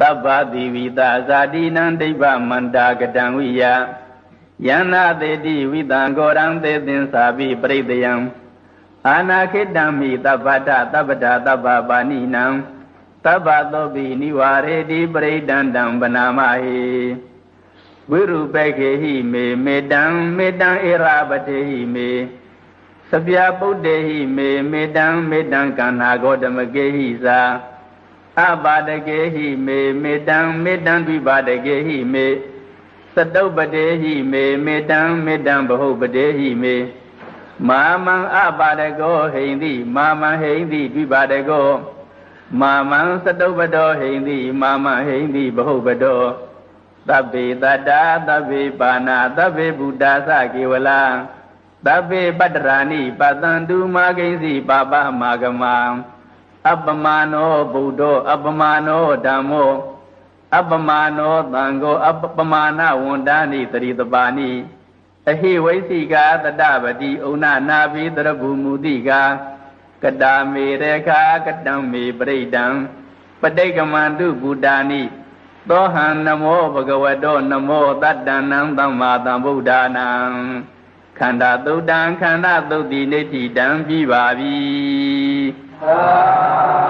သဗ္ဗတိဝိတာဇာတိနံဒိဗ္ဗမန္တာကတံဝိယယန္နာတေတိဝိတံဂောရံသေသင်္သာပိပရိတယံအာနာခိတံမိသဗ္ဗတသဗ္ဗတာသဗ္ဗပါဏိနံသဗ္ဗသောပိနိဝရေတိပရိဒန္တံဗနာမဟိဝိရုပေခေဟိမေမေတံမေတံဧရာပတေဟိမေသဗျာပုတ္တေဟိမေမေတံမေတံကန္နာဂောတမကေဟိသာ အပါဒကေဟိမေမေတံမေတံဒိပါဒကေဟိမေသတုပ္ပတေဟိမေမေတံမေတံဘဟုပတေဟိမေမာမံအပါဒကောဟိန္တိမာမံဟိန္တိဒိပါဒကောမာမံသတုပ္ပတောဟိန္တိမာမံဟိန္တိဘဟုပတောသဗ္ဗေတတ္တာသဗ္ဗေပါဏာသဗ္ဗေဘုဒ္ဓသကေဝလာသဗ္ဗေပတ္တရာနိပတံတုမာဂိဉ္စီပါပမာဂမံ အပမနောဗုဒ္ဓောအပမနောဓမ္မောအပမနောသံဃောအပမာဏဝန္တာနိတရိတပါဏိအဟိဝိသိကာတတပတိဩနနာဘိတရဘူမူတိကာကတာမေရခာကတံမေပရိဒံပဋိကမန္တုဗုဒ္ဓာနိသောဟံနမောဘဂဝတောနမောတတ္တနံသမ္မာသမ္ဗုဒ္ဓနာ ခန္ဓာသုတ်တံခန္ဓာသုတ်တိနေတိတံပြီးပါပြီသာဓုသာ